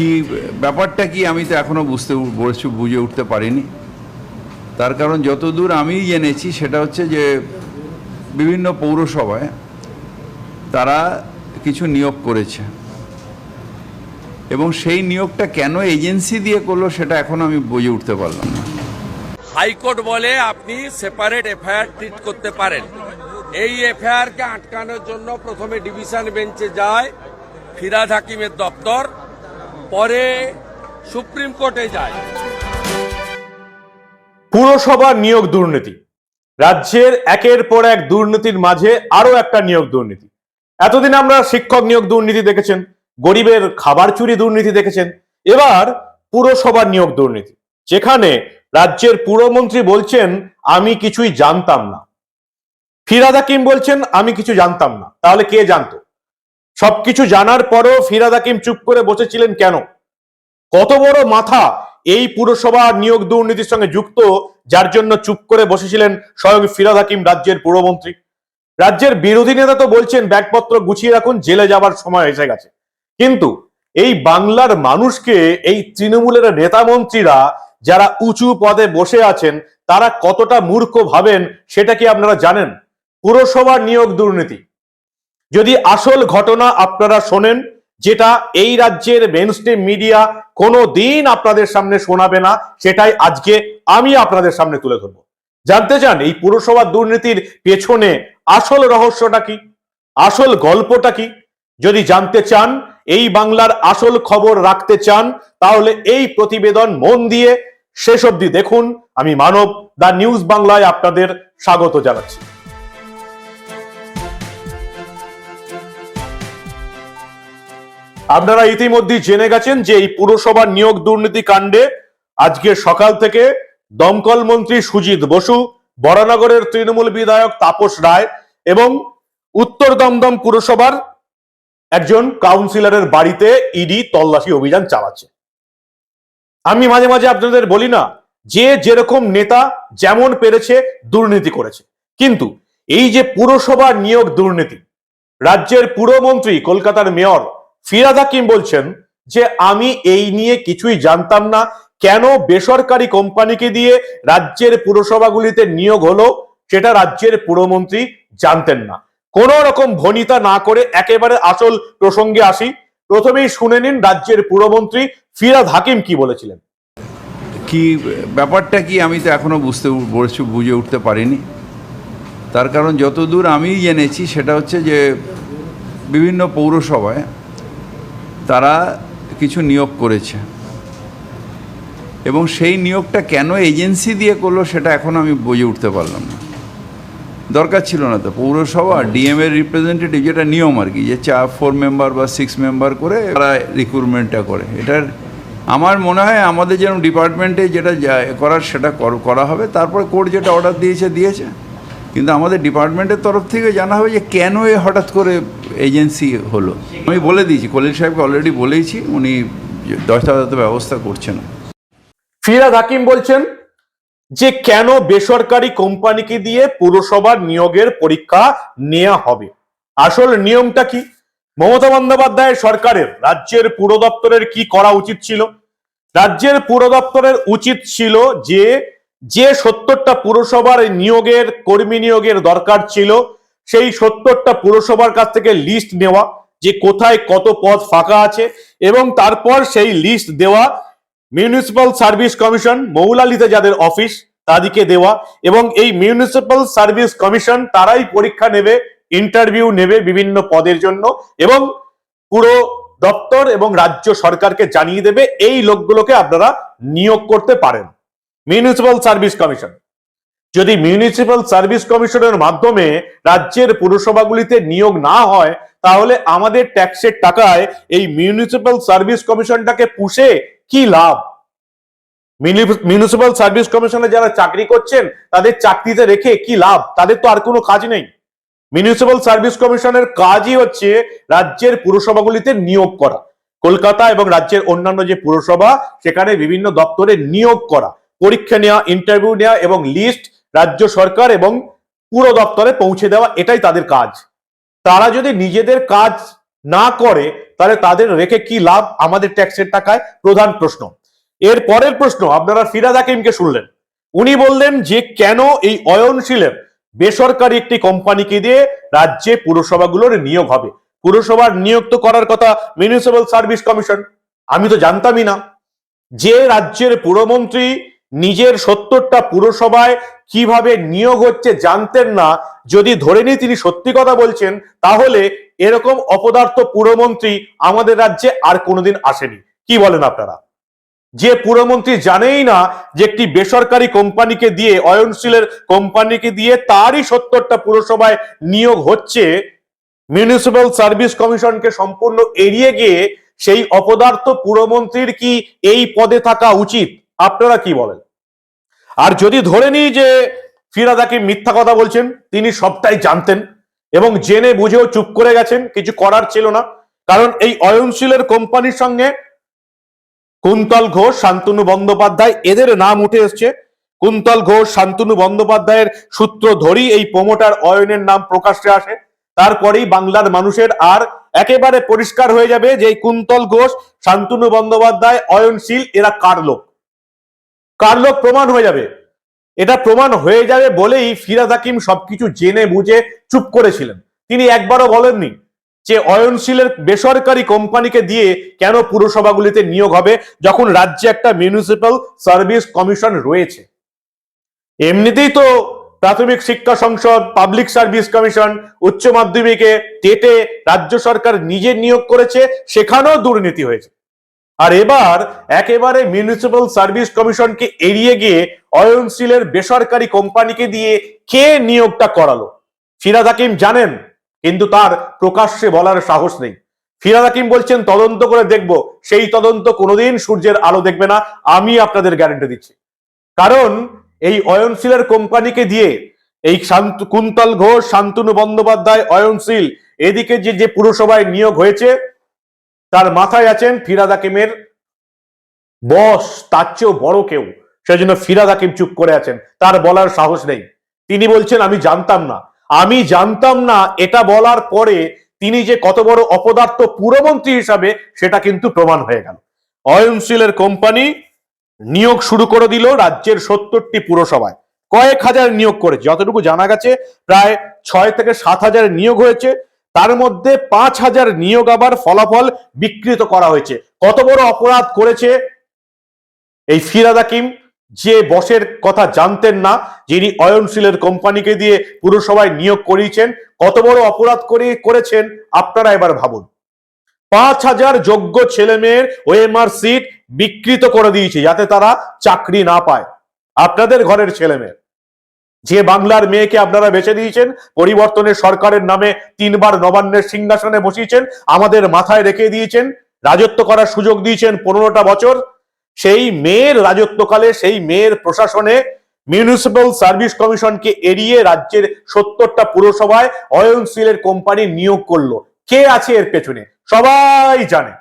কি, ব্যাপারটা কি আমি তো এখনও বুঝতে বলছি বুঝে উঠতে পারিনি। তার কারণ যতদূর আমি জেনেছি সেটা হচ্ছে যে বিভিন্ন পৌরসভায় তারা কিছু নিয়োগ করেছে। এবং সেই নিয়োগটা কেন এজেন্সি দিয়ে করল সেটা এখনও আমি বুঝে উঠতে পারলাম না। হাইকোর্ট বলে আপনি সেপারেট এফআইআর ট্রিট করতে পারেন। এই এফআইআর কে আটকানোর জন্য প্রথমে ডিভিশন বেঞ্চে যায় ফিরাদ হাকিমের দপ্তর। পরে সুপ্রিম কোর্টে যায়। পুরসভার নিয়োগ দুর্নীতি। রাজ্যের একের পর এক দুর্নীতির মাঝে আরও একটা নিয়োগ দুর্নীতি। এতদিন আমরা শিক্ষক নিয়োগ দুর্নীতি দেখেছেন, গরিবের খাবার চুরি দুর্নীতি দেখেছেন, এবার পুরসভার নিয়োগ দুর্নীতি। যেখানে রাজ্যের পুরমন্ত্রী বলছেন, আমি কিছুই জানতাম না। ফিরাদ হাকিম বলছেন, আমি কিছু জানতাম না। তাহলে কে জানতো? সবকিছু জানার পরও ফিরাদ হাকিম চুপ করে বসেছিলেন কেন? কত বড় মাথা এই পুরসভা নিয়োগ দুর্নীতির সঙ্গে যুক্ত, যার জন্য চুপ করে বসেছিলেন স্বয়ং ফিরাদ হাকিম রাজ্যের পুরমন্ত্রী রাজ্যের বিরোধী নেতা তো বলছেন, ব্যাগপত্র গুছিয়ে রাখুন, জেলে যাবার সময় এসে গেছে। কিন্তু এই বাংলার মানুষকে, এই তৃণমূলের নেতা মন্ত্রীরা যারা উঁচু পদে বসে আছেন, তারা কতটা মূর্খ ভাবেন, সেটা কি আপনারা জানেন? পুরসভার নিয়োগ দুর্নীতি। যদি আসল ঘটনা আপনারা শোনেন, যেটা এই রাজ্যের মেনস্ট্রিম মিডিয়া কোনো দিন আপনাদের সামনে শোনাবে না, সেটাই আজকে আমি আপনাদের সামনে তুলে ধরবো। জানতে চান, এই পুরসভার দুর্নীতির পেছনে আসল রহস্যটা কি? আসল গল্পটা কি? যদি জানতে চান, এই বাংলার আসল খবর রাখতে চান, তাহলে এই প্রতিবেদন মন দিয়ে শেষ অবধি দেখুন। আমি মানব দা নিউজ বাংলায় আপনাদের স্বাগত জানাচ্ছি। আপনারা ইতিমধ্যেই জেনে গেছেন যে এই পুরসভার নিয়োগ দুর্নীতি কাণ্ডে আজকে সকাল থেকে দমকল মন্ত্রী সুজিত বসু বরানগরের তৃণমূল বিধায়ক তাপস রায় এবং উত্তর দমদম পুরসভার একজন কাউন্সিলরের বাড়িতে ইডি তল্লাশি অভিযান চালাচ্ছে। আমি মাঝে মাঝে আপনাদের বলি না, যে যেরকম নেতা যেমন পেরেছে দুর্নীতি করেছে। কিন্তু এই যে পুরসভার নিয়োগ দুর্নীতি, রাজ্যের পুরমন্ত্রী, কলকাতার মেয়র ফিরাদ হাকিম বলছেন যে, আমি এই নিয়ে কিছুই জানতাম না। কেন বেসরকারি কোম্পানিকে দিয়ে রাজ্যের পুরসভাগুলিতে নিয়োগ হলো, সেটা রাজ্যের পুরমন্ত্রী জানতেন না। কোন রকম ভনিতা না করে একেবারে আসল প্রসঙ্গে আসি। প্রথমেই শুনে নিন রাজ্যের পুরমন্ত্রী ফিরাদ হাকিম কি বলেছিলেন। কি ব্যাপারটা কি আমি তো এখনও বুঝতে বলছি বুঝে উঠতে পারিনি। তার কারণ যতদূর আমি জেনেছি সেটা হচ্ছে যে, বিভিন্ন পৌরসভায় তারা কিছু নিয়োগ করেছে। এবং সেই নিয়োগটা কেন এজেন্সি দিয়ে করল সেটা এখন আমি বুঝে উঠতে পারলাম না। দরকার ছিল না তো, পৌরসভা, ডিএম এর রিপ্রেজেন্টেটিভ যেটা নিয়ম আর কি, যে চা ফোর মেম্বার বা সিক্স মেম্বার করে তারা রিক্রুটমেন্টটা করে। এটার আমার মনে হয় আমাদের যেরকম ডিপার্টমেন্টে যেটা করার সেটা করা হবে, তারপরে কোর্ট যেটা অর্ডার দিয়েছে দিয়েছে। কিন্তু আমাদের ডিপার্টমেন্টের তরফ থেকে জানা হবে যে কেন এ হঠাৎ করে এজেন্সি হলো। আমি বলে দিয়েছি কলিল সাহেবকে অলরেডি বলেইছি, উনি যথাযথ ব্যবস্থা করছেন। ফিরাদ হাকিম বলছেন যে কেন বেসরকারি কোম্পানিকে দিয়ে পুরসভার নিয়োগের পরীক্ষা নেওয়া হবে? আসল নিয়মটা কি? মমতা বন্দ্যোপাধ্যায় সরকারের রাজ্যের পুর দপ্তরের কি করা উচিত ছিল? রাজ্যের পুর দপ্তরের উচিত ছিল যে যে সত্তরটা পুরসভার নিয়োগের, কর্মী নিয়োগের দরকার ছিল, সেই সত্তরটা পুরসভার কাছ থেকে লিস্ট নেওয়া, যে কোথায় কত পদ ফাঁকা আছে, এবং তারপর সেই লিস্ট দেওয়া মিউনিসিপাল সার্ভিস কমিশন মৌলালিতে যাদের অফিস তাদেরকে দেওয়া, এবং এই মিউনিসিপাল সার্ভিস কমিশন তারাই পরীক্ষা নেবে ইন্টারভিউ নেবে বিভিন্ন পদের জন্য, এবং পুরো দপ্তর এবং রাজ্য সরকারকে জানিয়ে দেবে, এই লোকগুলোকে আপনারা নিয়োগ করতে পারেন। মিউনিসিপাল সার্ভিস কমিশন যদি মিউনিসিপাল সার্ভিস কমিশনের মাধ্যমে রাজ্যের পুরসভাগুলিতে নিয়োগ না হয়, তাহলে আমাদের ট্যাক্সের টাকায় এই মিউনিসিপাল সার্ভিস কমিশনটাকে পুষে কি লাভ? মিউনিসিপাল সার্ভিস কমিশনে যারা চাকরি করছেন, তাদের চাকরিতে রেখে কি লাভ? তাদের তো আর কোনো কাজ নেই। মিউনিসিপাল সার্ভিস কমিশনের কাজই হচ্ছে রাজ্যের পুরসভাগুলিতে নিয়োগ করা। কলকাতা এবং রাজ্যের অন্যান্য যে পুরসভা, সেখানে বিভিন্ন দপ্তরে নিয়োগ করা। পরীক্ষা নেওয়া ইন্টারভিউ নেওয়া এবং লিস্ট রাজ্য সরকার এবং পুরো দপ্তরে পৌঁছে দেওয়া, এটাই তাদের কাজ। তারা যদি নিজেদের কাজ না করে, তাহলে তাদের রেখে কি লাভ? আমাদের ট্যাক্সের টাকায়? প্রধান প্রশ্ন। এর পরের প্রশ্ন, আপনারা ফিরাদ হাকিমকে শুনলেন। উনি বললেন যে, কেন এই অয়নশীলের বেসরকারি একটি কোম্পানিকে দিয়ে রাজ্যে পুরসভাগুলোর নিয়োগ হবে? পুরসভার নিয়োগ তো করার কথা মিউনিসিপ্যাল সার্ভিস কমিশন আমি তো জানতামই না। যে রাজ্যের পুরমন্ত্রী নিজের সত্তরটা পুরসভায় কীভাবে নিয়োগ হচ্ছে জানতেন না। যদি ধরে নিই তিনি সত্যি কথা বলছেন, তাহলে এরকম অপদার্থ পুরমন্ত্রী আমাদের রাজ্যে আর কোনোদিন আসেনি। কি বলেন আপনারা? যে পুরমন্ত্রী জানেই না যে একটি বেসরকারি কোম্পানিকে দিয়ে অয়নশীলের কোম্পানিকে দিয়ে তারই সত্তরটা পুরসভায় নিয়োগ হচ্ছে, মিউনিসিপ্যাল সার্ভিস কমিশনকে সম্পূর্ণ এড়িয়ে গিয়ে সেই অপদার্থ পুরমন্ত্রীর কি এই পদে থাকা উচিত? আপনারা কি বলেন? আর যদি ধরে নিই যে ফিরাদাকে মিথ্যা কথা বলছেন, তিনি সবটাই জানতেন এবং জেনে বুঝেও চুপ করে গেছেন, কিছু করার ছিল না। কারণ এই অয়নশীলের কোম্পানির সঙ্গে কুন্তল ঘোষ, শান্তনু বন্দ্যোপাধ্যায়, এদের নাম উঠে এসছে। কুন্তল ঘোষ, শান্তনু বন্দ্যোপাধ্যায়ের সূত্র ধরেই এই প্রমোটার অয়নের নাম প্রকাশ্যে আসে। তারপরেই বাংলার মানুষের আর একেবারে পরিষ্কার হয়ে যাবে যে কুন্তল ঘোষ, শান্তনু বন্দ্যোপাধ্যায়, অয়নশীল, এরা কার লোক? কার লোক প্রমাণ হয়ে যাবে? এটা প্রমাণ হয়ে যাবে বলেই ফিরাদ হাকিম সবকিছু জেনে বুঝে চুপ করেছিলেন। তিনি একবারও বলেননি যে অয়নশীলের বেসরকারি কোম্পানিকে দিয়ে কেন পুরসভাগুলিতে নিয়োগ হবে যখন রাজ্যে একটা মিউনিসিপ্যাল সার্ভিস কমিশন রয়েছে। এমনিতেই তো প্রাথমিক শিক্ষা সংসদ পাবলিক সার্ভিস কমিশন উচ্চ মাধ্যমিকে টেটে রাজ্য সরকার নিজে নিয়োগ করেছে, সেখানেও দুর্নীতি হয়েছে। আর এবার একেবারে মিউনিসিপ্যাল সার্ভিস কমিশনকে এড়িয়ে গিয়ে অয়নশীলের বেসরকারি কোম্পানিকে দিয়ে কে নিয়োগটা করালো? ফিরাদ হাকিম জানেন, কিন্তু তার প্রকাশ্যে বলার সাহস নেই। ফিরাদ হাকিম বলছেন, তদন্ত করে দেখব। সেই তদন্ত কোনোদিন সূর্যের আলো দেখবে না। আমি আপনাদের গ্যারেন্টি দিচ্ছি। কারণ এই অয়নশীলের কোম্পানিকে দিয়ে এই কুন্তল ঘোষ, শান্তনু বন্দ্যোপাধ্যায় অয়নশীল এদিকে যে যে পুরসভায় নিয়োগ হয়েছে তার মাথায় আছেন ফিরাদ হাকিমের বস, তার চেয়েও বড় কেউ। সেজন্য ফিরাদ হাকিম চুপ করে আছেন। তার বলার সাহস নেই। তিনি বলছেন, আমি জানতাম না। আমি জানতাম না এটা বলার পরে তিনি যে কত বড় অপদার্থ পুরমন্ত্রী হিসাবে, সেটা কিন্তু প্রমাণ হয়ে গেল। অয়নশীলের কোম্পানি নিয়োগ শুরু করে দিল রাজ্যের সত্তরটি পুরসভায়। কয়েক হাজার নিয়োগ করেছে। যতটুকু জানা গেছে, প্রায় ছয় থেকে সাত হাজার নিয়োগ হয়েছে। তার মধ্যে পাঁচ হাজার নিয়োগ আবার ফলাফল বিকৃত করা হয়েছে। কত বড় অপরাধ করেছে এই ফিরাদ হাকিম? যে বসের কথা জানতেন না, যিনি অয়নশীলের কোম্পানিকে দিয়ে পুরসভায় নিয়োগ করিয়েছেন, কত বড় অপরাধ করে করেছেন, আপনারা এবার ভাবুন। পাঁচ হাজার যোগ্য ছেলে মেয়ের ওএমআর সিট বিকৃত করে দিয়েছে, যাতে তারা চাকরি না পায়। আপনাদের ঘরের ছেলে মেয়ে যে বাংলার মেয়েকে আপনারা বেছে দিয়েছেন পরিবর্তনের সরকারের নামে তিনবার নবান্নের সিংহাসনে বসিয়েছেন, আমাদের মাথায় রেখে দিয়েছেন, রাজত্ব করার সুযোগ দিয়েছেন পনেরোটা বছর। সেই মেয়ের রাজত্বকালে, সেই মেয়ের প্রশাসনে মিউনিসিপ্যাল সার্ভিস কমিশনকে এড়িয়ে রাজ্যের সত্তরটা পুরসভায় অয়নশীলের কোম্পানি নিয়োগ করল। কে আছে এর পেছনে? সবাই জানে।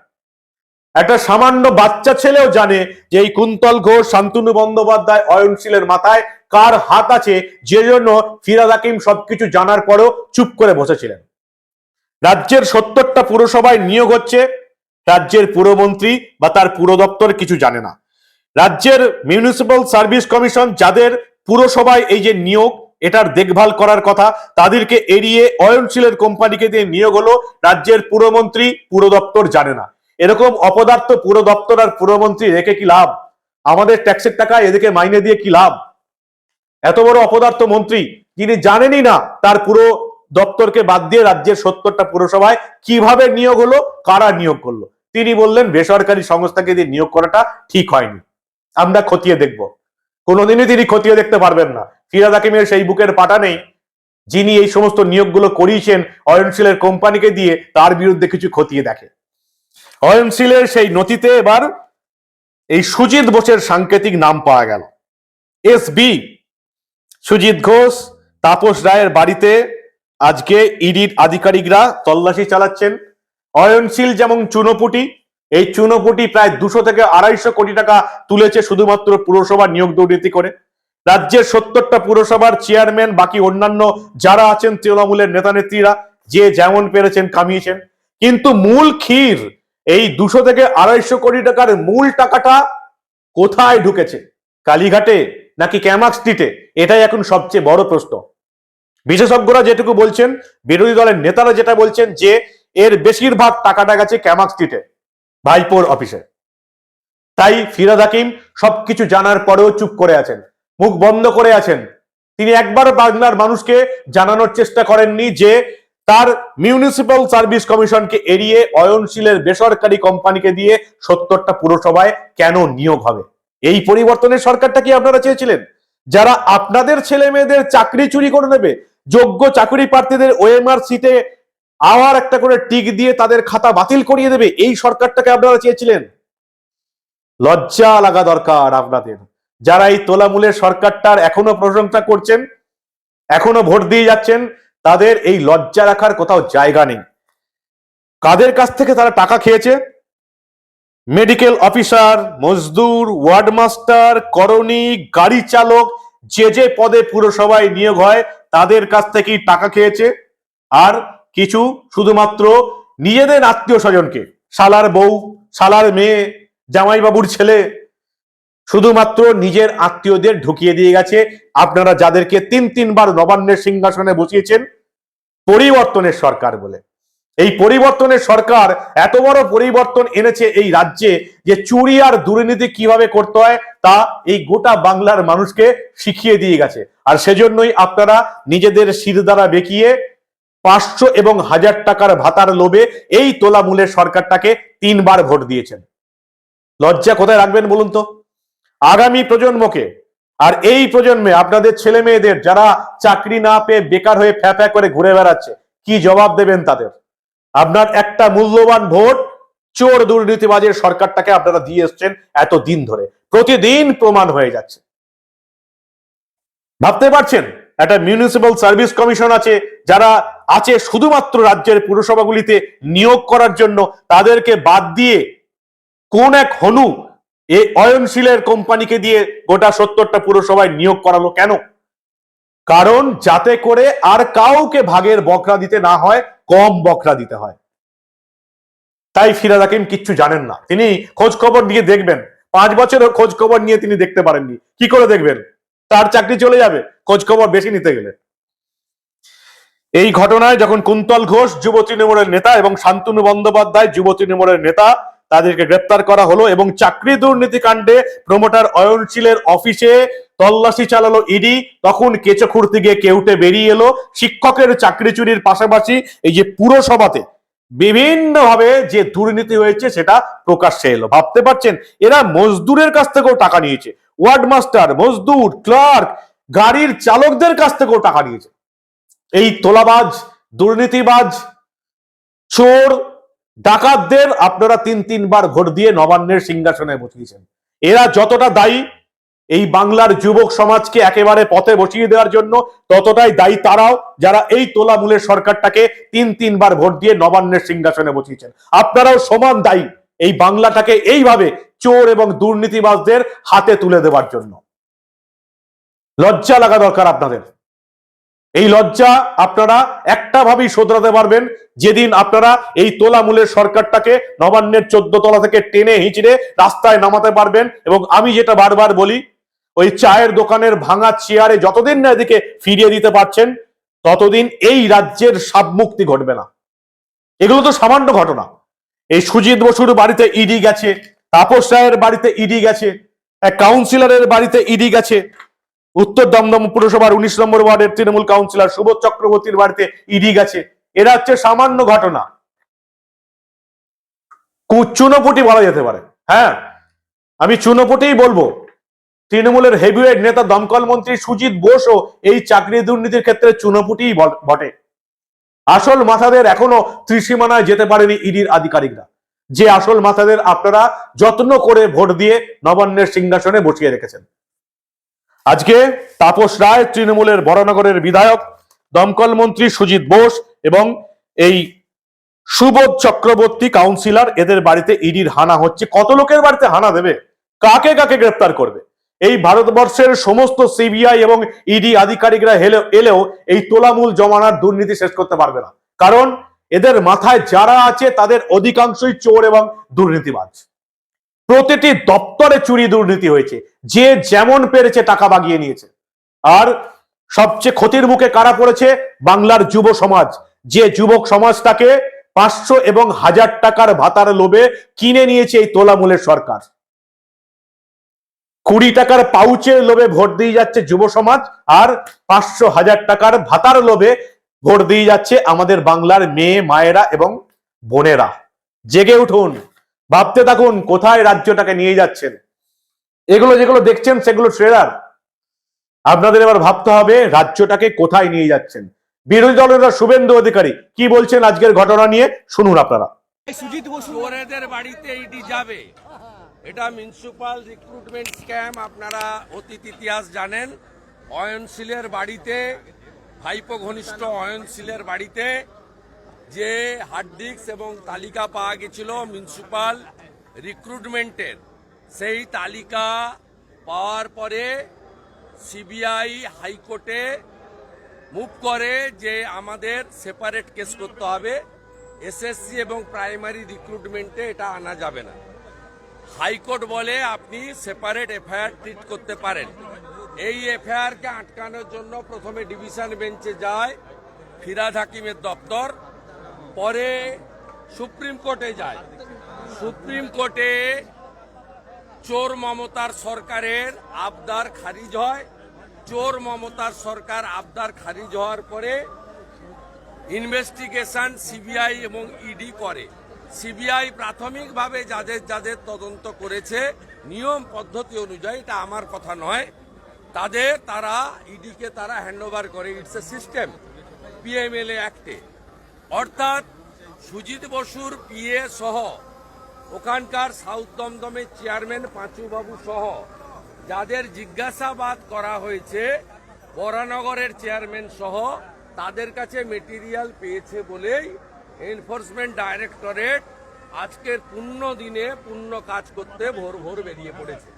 একটা সামান্য বাচ্চা ছেলেও জানে যে এই কুন্তল ঘোষ, শান্তনু বন্দ্যোপাধ্যায় অয়নশীলের মাথায় কার হাত আছে? যে জন্য ফিরাদ হাকিম সবকিছু জানার পরেও চুপ করে বসেছিলেন। রাজ্যের সত্তরটা পুরসভায় নিয়োগ হচ্ছে। রাজ্যের পুরমন্ত্রী বা তার পুর দপ্তর কিছু জানে না। রাজ্যের মিউনিসিপ্যাল সার্ভিস কমিশন যাদের পুরসভায় এই যে নিয়োগ, এটার দেখভাল করার কথা, তাদেরকে এড়িয়ে অয়নশীলের কোম্পানিকে দিয়ে নিয়োগ হলো রাজ্যের পুরমন্ত্রী পুর দপ্তর জানে না। এরকম অপদার্থ পুর দপ্তর আর পুরমন্ত্রী রেখে কি লাভ? আমাদের ট্যাক্সের টাকা এদিকে মাইনে দিয়ে কি লাভ? এত বড় অপদার্থ মন্ত্রী যিনি জানেনই না তার পুরো দপ্তরকে বাদ দিয়ে রাজ্যের সত্তরটা পুরসভায় কীভাবে নিয়োগ হলো, কারা নিয়োগ করল। তিনি বললেন, বেসরকারি সংস্থাকে দিয়ে নিয়োগ করাটা ঠিক হয়নি। আমরা খতিয়ে দেখব। কোনোদিনই তিনি খতিয়ে দেখতে পারবেন না। ফিরাদ হাকিমের সেই বুকের পাটা নেই। যিনি এই সমস্ত নিয়োগগুলো করিয়েছেন অয়নশীলের কোম্পানিকে দিয়ে তার বিরুদ্ধে কিছু খতিয়ে দেখে। অয়নশীলের সেই নথিতে এবার এই সুজিত বোসের সাংকেতিক নাম পাওয়া গেল। এস বি সুজিত ঘোষ, তাপস রায়ের বাড়িতে আজকে ইডির আধিকারিকরা তল্লাশি চালাচ্ছেন। অয়নশীল যেমন চুনোপুটি, এই চুনোপুটি প্রায় দুশো থেকে আড়াইশো কোটি টাকা তুলেছে শুধুমাত্র পুরসভা নিয়োগ দুর্নীতি করে। রাজ্যের সত্তরটা পুরসভার চেয়ারম্যান, বাকি অন্যান্য যারা আছেন তৃণমূলের নেতা নেত্রীরা যে যেমন পেরেছেন কামিয়েছেন। কিন্তু মূল ক্ষীর, এই দুশো থেকে আড়াইশো কোটি টাকার মূল টাকাটা কোথায় ঢুকেছে? কালীঘাটে নাকি ক্যামাক স্ট্রিটে এটাই এখন সবচেয়ে বড় প্রশ্ন। বিশেষজ্ঞরা যেটুকু বলছেন, বিরোধী দলের নেতারা যেটা বলছেন যে, এর বেশিরভাগ টাকাটা গেছে ক্যামাক স্ট্রিটে ভাইপোর অফিসে। তাই ফিরাদ হাকিম সবকিছু জানার পরেও চুপ করে আছেন, মুখ বন্ধ করে আছেন। তিনি একবার বাংলার মানুষকে জানানোর চেষ্টা করেননি যে, তার মিউনিসিপ্যাল সার্ভিস কমিশনকে এড়িয়ে অয়নশীলের বেসরকারি কোম্পানিকে দিয়ে সত্তরটা পুরসভায় কেন নিয়োগ হবে। এই পরিবর্তনের সরকারটা কি আপনারা চেয়েছিলেন? যারা আপনাদের ছেলে মেয়েদের চাকরি চুরি করে নেবে, যোগ্য চাকরি প্রার্থীদের ওএমআর সিটে আবার একটা করে টিক দিয়ে তাদের খাতা বাতিল করিয়ে দেবে, এই সরকারটাকে আপনারা চেয়েছিলেন? লজ্জা লাগা দরকার আপনাদের। যারা এই তোলামূলের সরকারটার এখনও প্রশংসা করছেন, এখনও ভোট দিয়ে যাচ্ছেন, তাদের এই লজ্জা রাখার কোথাও জায়গা নেই। কাদের কাছ থেকে তারা টাকা খেয়েছে? মেডিকেল অফিসার, মজদুর ওয়ার্ড মাস্টার করণী, গাড়ি চালক, যে যে পদে পুরসভায় নিয়োগ হয়, তাদের কাছ থেকেই টাকা খেয়েছে। আর কিছু শুধুমাত্র নিজেদের আত্মীয় স্বজনকে শালার বউ, শালার মেয়ে, জামাইবাবুর ছেলে, শুধুমাত্র নিজের আত্মীয়দের ঢুকিয়ে দিয়ে গেছে। আপনারা যাদেরকে তিন তিনবার নবান্নের সিংহাসনে বসিয়েছেন, পরিবর্তনের সরকার বলে। এই পরিবর্তনের সরকার এত বড় পরিবর্তন এনেছে এই রাজ্যে যে চুরি আর দুর্নীতি কীভাবে করতে হয় তা এই গোটা বাংলার মানুষকে শিখিয়ে দিয়ে গেছে। আর সেজন্যই আপনারা নিজেদের শির দ্বারা বেঁকিয়ে পাঁচশো এবং হাজার টাকার ভাতার লোভে এই তোলামূলের সরকারটাকে তিনবার ভোট দিয়েছেন। লজ্জা কোথায় রাখবেন বলুন তো? আগামী প্রজন্মকে, আর এই প্রজন্মে আপনাদের ছেলে মেয়েদের যারা চাকরি না পেয়ে বেকার হয়ে ফ্যা করে ঘুরে বেড়াচ্ছে, কি জবাব দেবেন তাদের? আপনার একটা মূল্যবান ভোট চোর দুর্নীতিবাজের সরকারটাকে আপনারা দিয়ে এসছেন এত দিন ধরে। প্রতিদিন প্রমাণ হয়ে যাচ্ছে। ভাবতে পারছেন? একটা মিউনিসিপাল সার্ভিস কমিশন আছে, যারা আছে শুধুমাত্র রাজ্যের পুরসভাগুলিতে নিয়োগ করার জন্য। তাদেরকে বাদ দিয়ে কোন এক হনু এই অয়নশীলের কোম্পানিকে দিয়ে গোটা সত্তরটা পুরসভায় নিয়োগ করালো কেন? কারণ যাতে করে আর কাউকে ভাগের বকরা দিতে না হয়, কম বকরা দিতে হয়। তাই ফিরাদ হাকিম কিচ্ছু জানেন না। তিনি খোঁজ খবর নিয়ে দেখবেন। পাঁচ বছরের খোঁজ খবর নিয়ে তিনি দেখতে পারেননি। কি করে দেখবেন? তার চাকরি চলে যাবে খোঁজ খবর বেশি নিতে গেলে। এই ঘটনায় যখন কুন্তল ঘোষ, যুব তৃণমূলের নেতা এবং শান্তনু বন্দ্যোপাধ্যায়, যুব তৃণমূলের নেতা, তাদেরকে গ্রেপ্তার করা হলো এবং চাকরি দুর্নীতি কাণ্ডে প্রমোটার অয়নশীলের অফিসে তল্লাশি চালালো ইডি তখন কেঁচো খুঁড়তে গিয়ে কেউটে বেরিয়ে এলো। শিক্ষকের চাকরি চুরির পাশাপাশি এই যে পুরসভাতে বিভিন্নভাবে যে দুর্নীতি হয়েছে সেটা প্রকাশ্যে এলো। ভাবতে পারছেন? এরা মজদুরের কাছ থেকেও টাকা নিয়েছে। ওয়ার্ড মাস্টার মজদুর, ক্লার্ক, গাড়ির চালকদের কাছ থেকেও টাকা নিয়েছে। এই তোলাবাজ, দুর্নীতিবাজ, চোর, ডাকাতদের আপনারা তিন তিনবার ভোট দিয়ে নবান্নের সিংহাসনে বসিয়েছেন। এরা যতটা দায়ী এই বাংলার যুবক সমাজকে একেবারে পথে বসিয়ে দেওয়ার জন্য ততটাই দায়ী তারাও যারা এই তোলামূলের সরকারটাকে তিন তিনবার ভোট দিয়ে নবান্নের সিংহাসনে বসিয়েছেন। আপনারাও সমান দায়ী এই বাংলাটাকে এইভাবে চোর এবং দুর্নীতিবাজদের হাতে তুলে দেওয়ার জন্য। লজ্জা লাগা দরকার আপনাদের। এই লজ্জা আপনারা একটা ভাবেই শোধরাতে পারবেন যেদিন আপনারা এই তোলামূলের সরকারটাকে নবান্নের চোদ্দ তলা থেকে টেনে হিঁচড়ে রাস্তায় নামাতে পারবেন এবং আমি যেটা বারবার বলি ওই চায়ের দোকানের ভাঙা চেয়ারে যতদিন না এদিকে ফিরিয়ে দিতে পারছেন, ততদিন এই রাজ্যের সাবমুক্তি ঘটবে না। এগুলো তো সামান্য ঘটনা। এই সুজিত বসুর বাড়িতে ইডি গেছে, তাপস রায়ের বাড়িতে ইডি গেছে, এক কাউন্সিলরের বাড়িতে ইডি গেছে, উত্তর দমদম পুরসভার উনিশ নম্বর ওয়ার্ডের তৃণমূল কাউন্সিলর সুবোধ চক্রবর্তীর বাড়িতে ইডি গেছে। এরা হচ্ছে সামান্য ঘটনা। কু- চুনোপুটি বলা যেতে পারে। হ্যাঁ আমি চুনোপুটিই বলব। তৃণমূলের হেভিওয়েট নেতা, দমকল মন্ত্রী সুজিত বোসও এই চাকরি দুর্নীতির ক্ষেত্রে চুনোপুটিই বট- আসল মাথাদের এখনও ত্রিসীমানায় যেতে পারেনি ইডির আধিকারিকরা। যে আসল মাথাদের আপনারা যত্ন করে ভোট দিয়ে নবান্নের সিংহাসনে বসিয়ে রেখেছেন। আজকে তাপস রায়, তৃণমূলের বড়নগরের বিধায়ক, দমকল মন্ত্রী সুজিত বোস এবং এই সুবোধ চক্রবর্তী কাউন্সিলর, এদের বাড়িতে ইডির হানা হচ্ছে। কত লোকের বাড়িতে হানা দেবে? কাকে কাকে গ্রেপ্তার করবে? এই ভারতবর্ষের সমস্ত সিবিআই এবং ইডি আধিকারিকরা হেলে- এলেও এই তোলামূল জমানার দুর্নীতি শেষ করতে পারবে না। কারণ এদের মাথায় যারা আছে তাদের অধিকাংশই চোর এবং দুর্নীতিবাজ। প্রতিটি দপ্তরে চুরি দুর্নীতি হয়েছে। যে যেমন পেরেছে টাকা বাগিয়ে নিয়েছে। আর সবচেয়ে ক্ষতির মুখে কারা পড়েছে? বাংলার যুব সমাজ। যে যুবক সমাজটাকে পাঁচশো এবং হাজার টাকার ভাতার লোভে কিনে নিয়েছে এই তোলামূলের সরকার। কুড়ি টাকার পাউচের লোভে ভোট দিয়ে যাচ্ছে যুব সমাজ আর পাঁচশো হাজার টাকার ভাতার লোভে ভোট দিয়ে যাচ্ছে আমাদের বাংলার মেয়ে মায়েরা এবং বোনেরা। জেগে উঠুন ভাবতে থাকুন কোথায় রাজ্যটাকে নিয়ে যাচ্ছেন। এগুলো যেগুলো দেখছেন সেগুলো ট্রেলার। আপনাদের এবার ভাবতে হবে রাজ্যটাকে কোথায় নিয়ে যাচ্ছেন। বিরোধী দলের শুভেন্দু অধিকারী কি বলছেন আজকের ঘটনা নিয়ে শুনুন আপনারা। সুজিত বসু। বাড়িতে ইডি যাবে। এটা মিউনিসিপাল রিক্রুটমেন্ট স্ক্যাম আপনারা অতীত ইতিহাস জানেন। অয়নশীলের বাড়িতে, ভাইপো ঘনিষ্ঠ অয়নশীলের বাড়িতে যে হার্ড ডিস্ক এবং তালিকা পাওয়া গেছিল মিউনিসিপাল রিক্রুটমেন্টের সেই তালিকা পাওয়ার পরে সিবিআই হাইকোর্টে মুভ করে যে আমাদের সেপারেট কেস করতে হবে। এসএসসি এবং প্রাইমারি রিক্রুটমেন্টে এটা আনা যাবে না। হাইকোর্ট বলে আপনি সেপারেট এফআইআর ট্রিট করতে পারেন। এই এফআইআরকে আটকানোর জন্য প্রথমে ডিভিশন বেঞ্চে যায়, ফিরাদ হাকিমের দপ্তর, পরে সুপ্রিম কোর্টে যায়। সুপ্রিম কোর্টে চোর মমতার সরকারের আবদার খারিজ হয়। চোর মমতার সরকার আবদার খারিজ হওয়ার পরে ইনভেস্টিগেশন সিবিআই এবং ইডি করে। সিবিআই প্রাথমিকভাবে যাদের যাদের তদন্ত করেছে, নিয়ম পদ্ধতি অনুযায়ী এটা আমার কথা নয়। তাদের তারা ইডিকে তারা হ্যান্ডওভার করে, ইটস এ সিস্টেম, পিএমএলএ অ্যাক্টে। অর্থাৎ সুজিত বসুর পিএ সহ, ওখানকার সাউথ দমদমের চেয়ারম্যান পাঁচুবাবু সহ, যাদের জিজ্ঞাসাবাদ করা হয়েছে, বরানগরের চেয়ারম্যান সহ, তাদের কাছে মেটেরিয়াল পেয়েছে বলেই এনফোর্সমেন্ট ডাইরেক্টরেট আজকের পূর্ণ দিনে পূর্ণ কাজ করতে ভোর ভোর বেরিয়ে পড়েছে।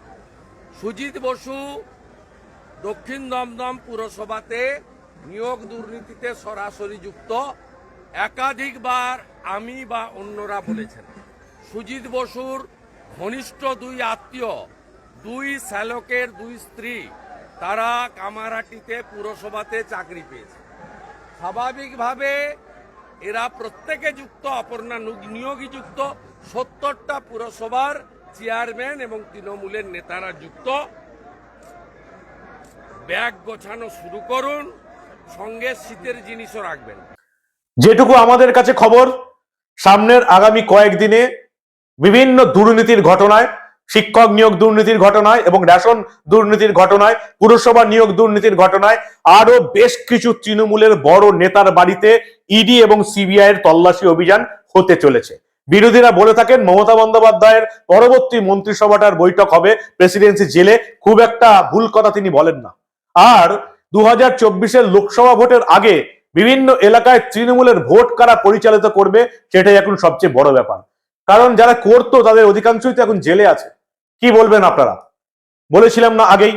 সুজিত বসু দক্ষিণ দমদম পুরসভাতে নিয়োগ দুর্নীতিতে সরাসরি যুক্ত। একাধিকবার আমি বা অন্যরা বলেছেন। সুজিত বসুর ঘনিষ্ঠ দুই আত্মীয়, দুই শ্যালকের দুই স্ত্রী, তারা কামারাটিতে পুরসভাতে চাকরি পেয়েছে। স্বাভাবিকভাবে এরা প্রত্যেকে যুক্ত, অপর্ণা নিয়োগী যুক্ত। সত্তরটা পুরসভার চেয়ারম্যান এবং তৃণমূলের নেতারা যুক্ত। ব্যাগ গোছানো শুরু করুন। সঙ্গে শীতের জিনিসও রাখবেন। যেটুকু আমাদের কাছে খবর, সামনের আগামী কয়েকদিনে বিভিন্ন দুর্নীতির ঘটনায় শিক্ষক নিয়োগ দুর্নীতির ঘটনায় এবং রেশন দুর্নীতির ঘটনায়, পুরসভা নিয়োগ দুর্নীতির ঘটনায় আরও বেশ কিছু তৃণমূলের বড় নেতার বাড়িতে ইডি এবং সিবিআই এর তল্লাশি অভিযান হতে চলেছে। বিরোধীরা বলে থাকেন, মমতা বন্দ্যোপাধ্যায়ের পরবর্তী মন্ত্রিসভাটার বৈঠক হবে প্রেসিডেন্সি জেলে। খুব একটা ভুল কথা তিনি বলেন না। আর দু হাজার লোকসভা ভোটের আগে বিভিন্ন এলাকায় তৃণমূলের ভোট কারা পরিচালিত করবে, সেটাই এখন সবচেয়ে বড় ব্যাপার। কারণ যারা করতো, তাদের অধিকাংশই তো এখন জেলে আছে। কি বলবেন আপনারা? বলেছিলাম না আগেই,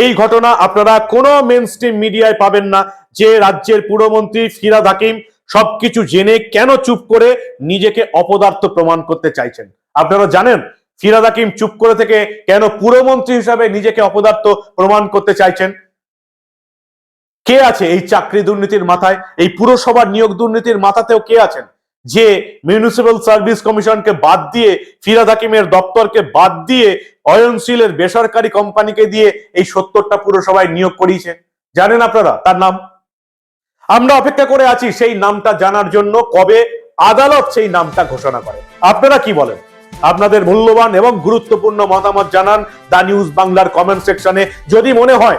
এই ঘটনা আপনারা কোনো মেন স্ট্রিম মিডিয়ায় পাবেন না, যে রাজ্যের পুরমন্ত্রী ফিরাদ হাকিম সবকিছু জেনে কেন চুপ করে নিজেকে অপদার্থ প্রমাণ করতে চাইছেন? আপনারা জানেন, ফিরাদ হাকিম চুপ করে থেকে কেন পুরমন্ত্রী হিসাবে নিজেকে অপদার্থ প্রমাণ করতে চাইছেন? কে আছে এই চাকরি দুর্নীতির মাথায়? এই পুরসভার নিয়োগ দুর্নীতির মাথাতেও কে আছেন? যে মিউনিসিপ্যাল সার্ভিস কমিশনকে বাদ দিয়ে ফিরাদ হাকিমের দপ্তরকে বাদ দিয়ে অয়নশীলের বেসরকারি কোম্পানিকে দিয়ে এই সত্তরটা পুরসভায় নিয়োগ করিয়েছে। জানেন আপনারা তার নাম? আমরা অপেক্ষা করে আছি সেই নামটা জানার জন্য কবে আদালত সেই নামটা ঘোষণা করে। আপনারা কি বলেন? আপনাদের মূল্যবান এবং গুরুত্বপূর্ণ মতামত জানান দা নিউজ বাংলার কমেন্ট সেকশনে যদি মনে হয়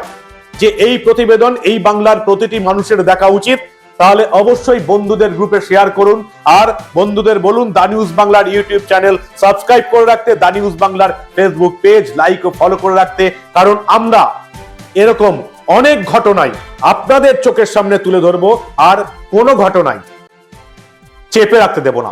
যে এই প্রতিবেদন, এই বাংলার প্রতিটি মানুষের দেখা উচিত তাহলে অবশ্যই বন্ধুদের গ্রুপে শেয়ার করুন। আর বন্ধুদের বলুন, দা নিউজ বাংলার ইউটিউব চ্যানেল সাবস্ক্রাইব করে রাখতে, দা নিউজ বাংলার ফেসবুক পেজ লাইক ও ফলো করে রাখতে। কারণ আমরা এরকম অনেক ঘটনাই আপনাদের চোখের সামনে তুলে ধরবো, আর কোনো ঘটনাই চেপে রাখতে দেব না।